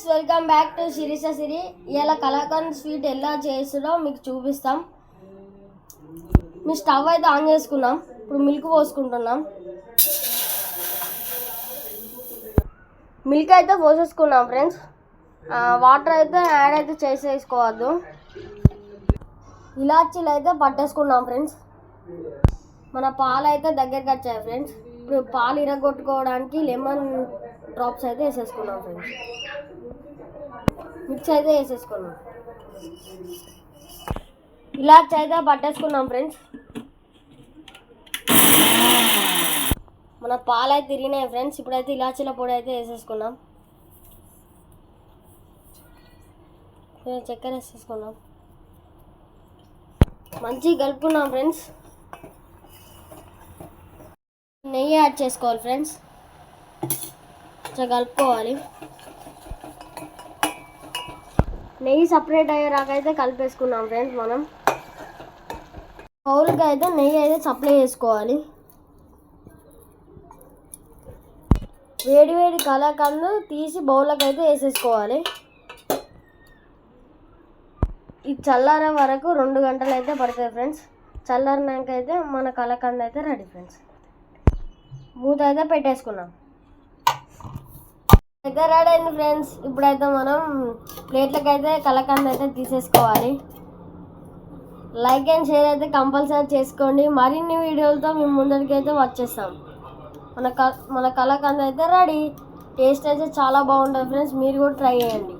Guys welcome back to సిరీస సిరి ఇలా kalakand sweet ఎలా చేస్తుందో మీకు చూపిస్తాం. మీ స్టవ్ అయితే ఆన్ చేసుకున్నాం. ఇప్పుడు మిల్క్ పోసుకుంటున్నాం. మిల్క్ అయితే పోసేసుకున్నాం ఫ్రెండ్స్ వాటర్ అయితే యాడ్ అయితే చేసేసుకోవద్దు. ఇలాచీలు అయితే పట్టేసుకున్నాం ఫ్రెండ్స్ మన పాలు అయితే దగ్గరికి వచ్చాయి ఫ్రెండ్స్ ఇప్పుడు పాలు ఇరగొట్టుకోవడానికి లెమన్ డ్రాప్స్ అయితే వేసేసుకున్నాం ఫ్రెండ్స్ మిక్స్ అయితే వేసేసుకున్నాం. ఇలా అయితే పట్టేసుకున్నాం ఫ్రెండ్స్. మన పాలు అయితే తిరిగినాయి ఫ్రెండ్స్. ఇప్పుడైతే ఇలాచీల పొడి అయితే వేసేసుకున్నాం. చక్కెర వేసేసుకున్నాం. మంచిగా కలుపుకున్నాం ఫ్రెండ్స్. నెయ్యి యాడ్ చేసుకోవాలి ఫ్రెండ్స్. కొంచెం కలుపుకోవాలి. నెయ్యి సపరేట్ అయ్యేరాకైతే కలిపేసుకున్నాం ఫ్రెండ్స్ మనం. బౌల్కి అయితే నెయ్యి అయితే సప్లై చేసుకోవాలి. వేడి వేడి తీసి బౌల్లోకి అయితే వేసేసుకోవాలి. ఈ చల్లారే వరకు రెండు గంటలు అయితే పడుతుంది ఫ్రెండ్స్ చల్లారినాకైతే మన కలకంద అయితే రెడీ ఫ్రెండ్స్ మూత అయితే పెట్టేసుకున్నాం. అయితే రెడీ అయింది ఫ్రెండ్స్. ఇప్పుడైతే మనం ప్లేట్లకు అయితే కలకంద అయితే తీసేసుకోవాలి. లైక్ అండ్ షేర్ అయితే కంపల్సరీ చేసుకోండి. మరిన్ని వీడియోలతో మేము ముందరికి అయితే వచ్చేస్తాం. మన క మన కలకంద అయితే రెడీ. టేస్ట్ అయితే చాలా బాగుంటుంది ఫ్రెండ్స్. మీరు కూడా ట్రై చేయండి.